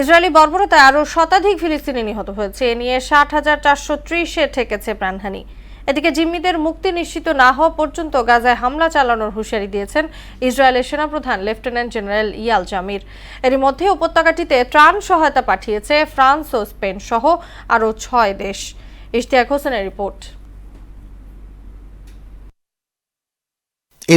Israeli বর্বরতায় আরও শতাধিক ফিলিস্তিনি নিহত হয়েছে। এ নিয়ে ষাট হাজার চারশো ত্রিশে ঠেকেছে প্রাণহানি। এদিকে জিম্মিদের মুক্তি নিশ্চিত না হওয়া পর্যন্ত গাজায় হামলা চালানোর হুঁশিয়ারি দিয়েছেন ইসরায়েলের সেনাপ্রধান, লেফটেন্যান্ট জেনারেল ইয়াল জামির। এরই মধ্যে উপত্যকাটিতে ত্রাণ সহায়তা পাঠিয়েছে ফ্রান্স ও স্পেন সহ আরও ছয় দেশ। ইশতিয়াক হোসেনের রিপোর্ট।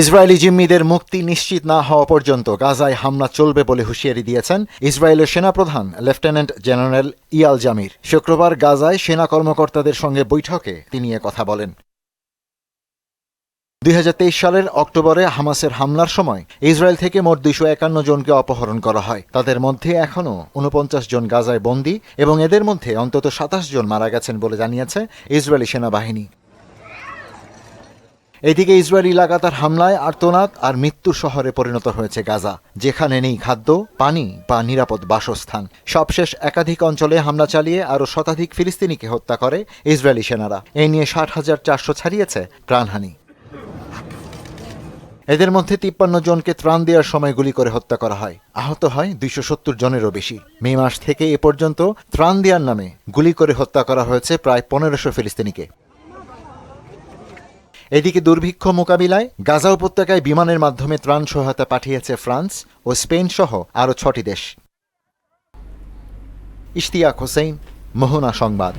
ইসরায়েলি জিম্মিদের মুক্তি নিশ্চিত না হওয়া পর্যন্ত গাজায় হামলা চলবে বলে হুঁশিয়ারি দিয়েছেন ইসরায়েলের সেনাপ্রধান, লেফটেন্যান্ট জেনারেল ইয়াল জামির। শুক্রবার গাজায় সেনা কর্মকর্তাদের সঙ্গে বৈঠকে তিনি কথা বলেন। দুই হাজার তেইশ সালের অক্টোবরে হামাসের হামলার সময় ইসরায়েল থেকে মোট দুইশো একান্ন জনকে অপহরণ করা হয়। তাদের মধ্যে এখনও উনপঞ্চাশ জন গাজায় বন্দী এবং এদের মধ্যে অন্তত সাতাশ জন মারা গেছেন বলে জানিয়েছে ইসরায়েলি সেনাবাহিনী। এদিকে ইসরায়েলি লাগাতার হামলায় আর্তনাদ আর মৃত্যু শহরে পরিণত হয়েছে গাজা, যেখানে নেই খাদ্য, পানি বা নিরাপদ বাসস্থান। সবশেষ একাধিক অঞ্চলে হামলা চালিয়ে আরও শতাধিক ফিলিস্তিনিকে হত্যা করে ইসরায়েলি সেনারা। এই নিয়ে ষাট হাজার চারশো ছাড়িয়েছে প্রাণহানি। এদের মধ্যে তিপ্পান্ন জনকে ত্রাণ দেওয়ার সময় গুলি করে হত্যা করা হয়। আহত হয় দুইশো সত্তর জনেরও বেশি। মে মাস থেকে এ পর্যন্ত ত্রাণ দেওয়ার নামে গুলি করে হত্যা করা হয়েছে প্রায় পনেরোশো ফিলিস্তিনিকে। এদিকে দুর্ভিক্ষ মোকাবিলায় গাজা উপত্যকায় বিমানের মাধ্যমে ত্রাণ সহায়তা পাঠিয়েছে ফ্রান্স ও স্পেন সহ আরও ছটি দেশ। ইশতিয়াক হোসেন মোহনা সংবাদ।